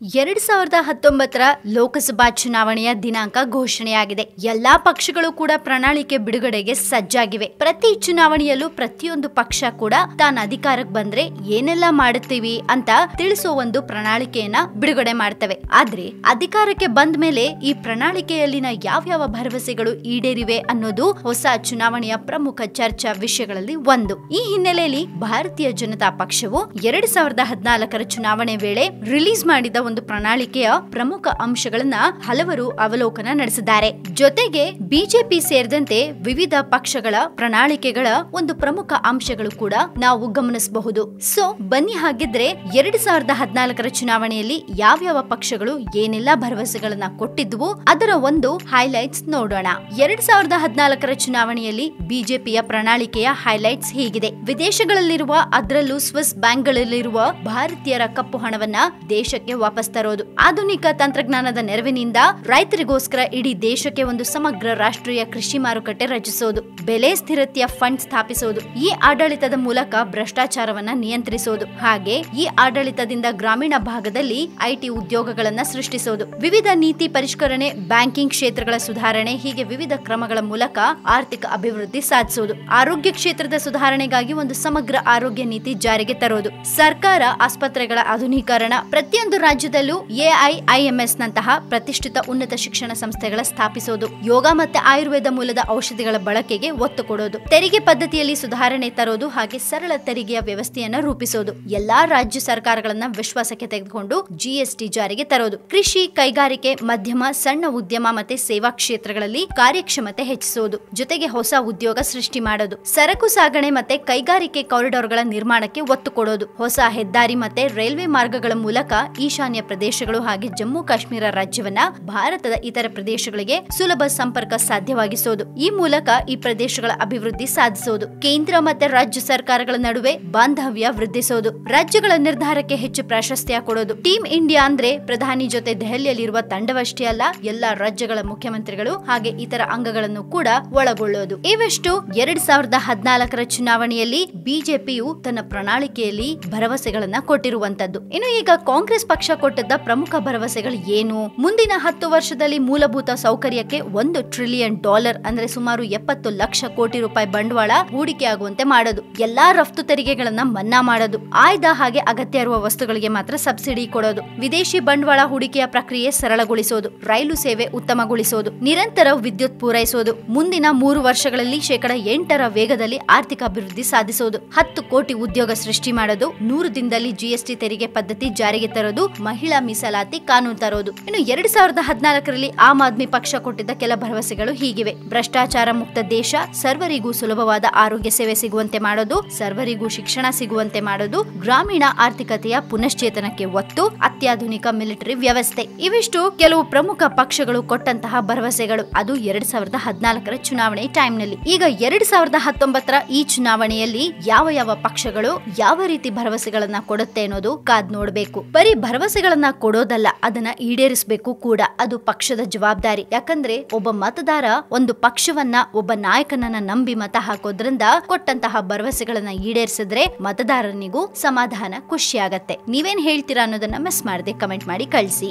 ಎರಡ್ ಸಾವಿರದ ಹತ್ತೊಂಬತ್ತರ ಲೋಕಸಭಾ ಚುನಾವಣೆಯ ದಿನಾಂಕ ಘೋಷಣೆಯಾಗಿದೆ. ಎಲ್ಲಾ ಪಕ್ಷಗಳು ಕೂಡ ಪ್ರಣಾಳಿಕೆ ಬಿಡುಗಡೆಗೆ ಸಜ್ಜಾಗಿವೆ. ಪ್ರತಿ ಚುನಾವಣೆಯಲ್ಲೂ ಪ್ರತಿಯೊಂದು ಪಕ್ಷ ಕೂಡ ತಾನು ಅಧಿಕಾರಕ್ಕೆ ಬಂದ್ರೆ ಏನೆಲ್ಲ ಮಾಡುತ್ತೀವಿ ಅಂತ ತಿಳಿಸೋ ಒಂದು ಪ್ರಣಾಳಿಕೆಯನ್ನ ಬಿಡುಗಡೆ ಮಾಡ್ತವೆ. ಆದ್ರೆ ಅಧಿಕಾರಕ್ಕೆ ಬಂದ ಮೇಲೆ ಈ ಪ್ರಣಾಳಿಕೆಯಲ್ಲಿನ ಯಾವ್ಯಾವ ಭರವಸೆಗಳು ಈಡೇರಿವೆ ಅನ್ನೋದು ಹೊಸ ಚುನಾವಣೆಯ ಪ್ರಮುಖ ಚರ್ಚಾ ವಿಷಯಗಳಲ್ಲಿ ಒಂದು. ಈ ಹಿನ್ನೆಲೆಯಲ್ಲಿ ಭಾರತೀಯ ಜನತಾ ಪಕ್ಷವು ಎರಡ್ ಸಾವಿರದ ಹದಿನಾಲ್ಕರ ಚುನಾವಣೆ ವೇಳೆ ರಿಲೀಸ್ ಮಾಡಿದ ಒಂದು ಪ್ರಣಾಳಿಕೆಯ ಪ್ರಮುಖ ಅಂಶಗಳನ್ನ ಹಲವರು ಅವಲೋಕನ ನಡೆಸಿದ್ದಾರೆ. ಜೊತೆಗೆ ಬಿಜೆಪಿ ಸೇರಿದಂತೆ ವಿವಿಧ ಪಕ್ಷಗಳ ಪ್ರಣಾಳಿಕೆಗಳ ಒಂದು ಪ್ರಮುಖ ಅಂಶಗಳು ಕೂಡ ನಾವು ಗಮನಿಸಬಹುದು. ಸೊ ಬನ್ನಿ ಹಾಗಿದ್ರೆ ಎರಡ್ ಸಾವಿರದ ಹದಿನಾಲ್ಕರ ಚುನಾವಣೆಯಲ್ಲಿ ಯಾವ್ಯಾವ ಪಕ್ಷಗಳು ಏನೆಲ್ಲ ಭರವಸೆಗಳನ್ನ ಕೊಟ್ಟಿದ್ವು ಅದರ ಒಂದು ಹೈಲೈಟ್ಸ್ ನೋಡೋಣ. ಎರಡ್ ಸಾವಿರದ ಹದಿನಾಲ್ಕರ ಚುನಾವಣೆಯಲ್ಲಿ ಬಿಜೆಪಿಯ ಪ್ರಣಾಳಿಕೆಯ ಹೈಲೈಟ್ಸ್ ಹೀಗಿದೆ. ವಿದೇಶಗಳಲ್ಲಿರುವ, ಅದರಲ್ಲೂ ಸ್ವಿಸ್ ಬ್ಯಾಂಕ್ಗಳಲ್ಲಿರುವ ಭಾರತೀಯರ ಕಪ್ಪು ಹಣವನ್ನ ದೇಶಕ್ಕೆ ವಾಪಸ್ ತರೋದು. ಆಧುನಿಕ ತಂತ್ರಜ್ಞಾನದ ನೆರವಿನಿಂದ ರೈತರಿಗೋಸ್ಕರ ಇಡೀ ದೇಶಕ್ಕೆ ಒಂದು ಸಮಗ್ರ ರಾಷ್ಟ್ರೀಯ ಕೃಷಿ ಮಾರುಕಟ್ಟೆ ರಚಿಸೋದು. ಬೆಲೆ ಸ್ಥಿರತೆಯ ಫಂಡ್ ಸ್ಥಾಪಿಸೋದು. ಈ ಆಡಳಿತದ ಮೂಲಕ ಭ್ರಷ್ಟಾಚಾರವನ್ನ ನಿಯಂತ್ರಿಸೋದು. ಹಾಗೆ ಈ ಆಡಳಿತದಿಂದ ಗ್ರಾಮೀಣ ಭಾಗದಲ್ಲಿ ಐಟಿ ಉದ್ಯೋಗಗಳನ್ನ ಸೃಷ್ಟಿಸೋದು. ವಿವಿಧ ನೀತಿ ಪರಿಷ್ಕರಣೆ, ಬ್ಯಾಂಕಿಂಗ್ ಕ್ಷೇತ್ರಗಳ ಸುಧಾರಣೆ, ಹೀಗೆ ವಿವಿಧ ಕ್ರಮಗಳ ಮೂಲಕ ಆರ್ಥಿಕ ಅಭಿವೃದ್ಧಿ ಸಾಧಿಸೋದು. ಆರೋಗ್ಯ ಕ್ಷೇತ್ರದ ಸುಧಾರಣೆಗಾಗಿ ಒಂದು ಸಮಗ್ರ ಆರೋಗ್ಯ ನೀತಿ ಜಾರಿಗೆ ತರೋದು. ಸರ್ಕಾರ ಆಸ್ಪತ್ರೆಗಳ ಆಧುನೀಕರಣ, ಪ್ರತಿಯೊಂದು ರಾಜ್ಯದಲ್ಲೂ ಎಐಐಎಂಎಸ್ ನಂತಹ ಪ್ರತಿಷ್ಠಿತ ಉನ್ನತ ಶಿಕ್ಷಣ ಸಂಸ್ಥೆಗಳ ಸ್ಥಾಪಿಸೋದು, ಯೋಗ ಮತ್ತೆ ಆಯುರ್ವೇದ ಮೂಲದ ಔಷಧಿಗಳ ಬಳಕೆಗೆ ಒತ್ತು ಕೊಡೋದು, ತೆರಿಗೆ ಪದ್ಧತಿಯಲ್ಲಿ ಸುಧಾರಣೆ ತರೋದು ಹಾಗೆ ಸರಳ ತೆರಿಗೆಯ ವ್ಯವಸ್ಥೆಯನ್ನ ರೂಪಿಸೋದು. ಎಲ್ಲಾ ರಾಜ್ಯ ಸರ್ಕಾರಗಳನ್ನ ವಿಶ್ವಾಸಕ್ಕೆ ತೆಗೆದುಕೊಂಡು ಜಿಎಸ್ಟಿ ಜಾರಿಗೆ ತರೋದು. ಕೃಷಿ, ಕೈಗಾರಿಕೆ, ಮಧ್ಯಮ, ಸಣ್ಣ ಉದ್ಯಮ ಮತ್ತೆ ಸೇವಾ ಕ್ಷೇತ್ರಗಳಲ್ಲಿ ಕಾರ್ಯಕ್ಷಮತೆ ಹೆಚ್ಚಿಸೋದು. ಜೊತೆಗೆ ಹೊಸ ಉದ್ಯೋಗ ಸೃಷ್ಟಿ ಮಾಡೋದು. ಸರಕು ಸಾಗಣೆ ಮತ್ತೆ ಕೈಗಾರಿಕೆ ಕಾರಿಡಾರ್ಗಳ ನಿರ್ಮಾಣಕ್ಕೆ ಒತ್ತು ಕೊಡೋದು. ಹೊಸ ಹೆದ್ದಾರಿ ಮತ್ತೆ ರೈಲ್ವೆ ಮಾರ್ಗಗಳ ಮೂಲಕ ಈಶಾನ್ಯ ಪ್ರದೇಶಗಳು ಹಾಗೆ ಜಮ್ಮು ಕಾಶ್ಮೀರ ರಾಜ್ಯವನ್ನ ಭಾರತದ ಇತರ ಪ್ರದೇಶಗಳಿಗೆ ಸುಲಭ ಸಂಪರ್ಕ ಸಾಧ್ಯವಾಗಿಸೋದು. ಈ ಮೂಲಕ ಈ ಪ್ರದೇಶಗಳ ಅಭಿವೃದ್ಧಿ ಸಾಧಿಸೋದು. ಕೇಂದ್ರ ಮತ್ತೆ ರಾಜ್ಯ ಸರ್ಕಾರಗಳ ನಡುವೆ ಬಾಂಧವ್ಯ ವೃದ್ಧಿಸೋದು. ರಾಜ್ಯಗಳ ನಿರ್ಧಾರಕ್ಕೆ ಹೆಚ್ಚು ಪ್ರಾಶಸ್ತ್ಯ ಕೊಡೋದು. ಟೀಮ್ ಇಂಡಿಯಾ ಅಂದ್ರೆ ಪ್ರಧಾನಿ ಜೊತೆ ದೆಹಲಿಯಲ್ಲಿರುವ ತಂಡವಷ್ಟೇ ಅಲ್ಲ, ಎಲ್ಲಾ ರಾಜ್ಯಗಳ ಮುಖ್ಯಮಂತ್ರಿಗಳು ಹಾಗೆ ಇತರ ಅಂಗಗಳನ್ನು ಕೂಡ ಒಳಗೊಳ್ಳೋದು. ಇವೆಷ್ಟು? ಎರಡ್ ಸಾವಿರದ ಹದಿನಾಲ್ಕರ ಚುನಾವಣೆಯಲ್ಲಿ ಬಿಜೆಪಿಯು ತನ್ನ ಪ್ರಣಾಳಿಕೆಯಲ್ಲಿ ಭರವಸೆಗಳನ್ನ ಕೊಟ್ಟಿರುವಂತದ್ದು. ಇನ್ನು ಈಗ ಕಾಂಗ್ರೆಸ್ ಪಕ್ಷ ಕೊಟ್ಟಿದ್ದ ಪ್ರಮುಖ ಭರವಸೆಗಳು ಏನು? ಮುಂದಿನ ಹತ್ತು ವರ್ಷದಲ್ಲಿ ಮೂಲಭೂತ ಸೌಕರ್ಯಕ್ಕೆ ಒಂದು ಟ್ರಿಲಿಯನ್ ಡಾಲರ್ ಅಂದ್ರೆ ಸುಮಾರು ಎಪ್ಪತ್ತು ಲಕ್ಷ ಕೋಟಿ ರೂಪಾಯಿ ಬಂಡವಾಳ ಹೂಡಿಕೆ ಆಗುವಂತೆ ಮಾಡೋದು. ಎಲ್ಲಾ ರಫ್ತು ತೆರಿಗೆಗಳನ್ನ ಮನ್ನಾ ಮಾಡೋದು. ಆಯ್ದ ಹಾಗೆ ಅಗತ್ಯ ಇರುವ ವಸ್ತುಗಳಿಗೆ ಮಾತ್ರ ಸಬ್ಸಿಡಿ ಕೊಡೋದು. ವಿದೇಶಿ ಬಂಡವಾಳ ಹೂಡಿಕೆಯ ಪ್ರಕ್ರಿಯೆ ಸರಳಗೊಳಿಸೋದು. ರೈಲು ಸೇವೆ ಉತ್ತಮಗೊಳಿಸೋದು. ನಿರಂತರ ವಿದ್ಯುತ್ ಪೂರೈಸೋದು. ಮುಂದಿನ ಮೂರು ವರ್ಷಗಳಲ್ಲಿ ಶೇಕಡ ಎಂಟರ ವೇಗದಲ್ಲಿ ಆರ್ಥಿಕ ಅಭಿವೃದ್ಧಿ ಸಾಧಿಸೋದು. ಹತ್ತು ಕೋಟಿ ಉದ್ಯೋಗ ಸೃಷ್ಟಿ ಮಾಡೋದು. ನೂರು ದಿನದಲ್ಲಿ ಜಿಎಸ್ಟಿ ತೆರಿಗೆ ಪದ್ಧತಿ ಜಾರಿಗೆ ತರೋದು. ಮಹಿಳಾ ಮೀಸಲಾತಿ ಕಾನೂನು ತರೋದು. ಇನ್ನು ಎರಡ್ ಸಾವಿರದ ಹದಿನಾಲ್ಕರಲ್ಲಿ ಆಮ್ ಆದ್ಮಿ ಪಕ್ಷ ಕೊಟ್ಟಿದ್ದ ಕೆಲ ಭರವಸೆಗಳು ಹೀಗಿವೆ. ಭ್ರಷ್ಟಾಚಾರ ಮುಕ್ತ ದೇಶ, ಸರ್ವರಿಗೂ ಸುಲಭವಾದ ಆರೋಗ್ಯ ಸೇವೆ ಸಿಗುವಂತೆ ಮಾಡೋದು, ಸರ್ವರಿಗೂ ಶಿಕ್ಷಣ ಸಿಗುವಂತೆ ಮಾಡೋದು, ಗ್ರಾಮೀಣ ಆರ್ಥಿಕತೆಯ ಪುನಶ್ಚೇತನಕ್ಕೆ ಒತ್ತು, ಅತ್ಯಾಧುನಿಕ ಮಿಲಿಟರಿ ವ್ಯವಸ್ಥೆ. ಇವಿಷ್ಟು ಕೆಲವು ಪ್ರಮುಖ ಪಕ್ಷಗಳು ಕೊಟ್ಟಂತಹ ಭರವಸೆಗಳು. ಅದು ಎರಡ್ ಸಾವಿರದ ಹದಿನಾಲ್ಕರ ಚುನಾವಣೆ ಟೈಮ್ನಲ್ಲಿ. ಈಗ ಎರಡ್ ಸಾವಿರದ ಹತ್ತೊಂಬತ್ತರ ಈ ಚುನಾವಣೆಯಲ್ಲಿ ಯಾವ ಯಾವ ಪಕ್ಷಗಳು ಯಾವ ರೀತಿ ಭರವಸೆಗಳನ್ನ ಕೊಡುತ್ತೆ ಅನ್ನೋದು ಕಾದ್ ನೋಡ್ಬೇಕು. ಬರೀ ಭರವಸೆಗಳನ್ನ ಕೊಡೋದಲ್ಲ, ಅದನ್ನ ಈಡೇರಿಸಬೇಕು ಕೂಡ. ಅದು ಪಕ್ಷದ ಜವಾಬ್ದಾರಿ. ಯಾಕಂದ್ರೆ ಒಬ್ಬ ಮತದಾರ ಒಂದು ಪಕ್ಷವನ್ನ, ಒಬ್ಬ ನಾಯಕನನ್ನ ನಂಬಿ ಮತ ಹಾಕೋದ್ರಿಂದ ಕೊಟ್ಟಂತಹ ಭರವಸೆಗಳನ್ನ ಈಡೇರಿಸಿದ್ರೆ ಮತದಾರನಿಗೂ ಸಮಾಧಾನ, ಖುಷಿಯಾಗತ್ತೆ. ನೀವೇನ್ ಹೇಳ್ತೀರಾ ಅನ್ನೋದನ್ನ ಮಿಸ್ ಮಾಡದೆ ಕಮೆಂಟ್ ಮಾಡಿ, ಕಳಿಸಿ.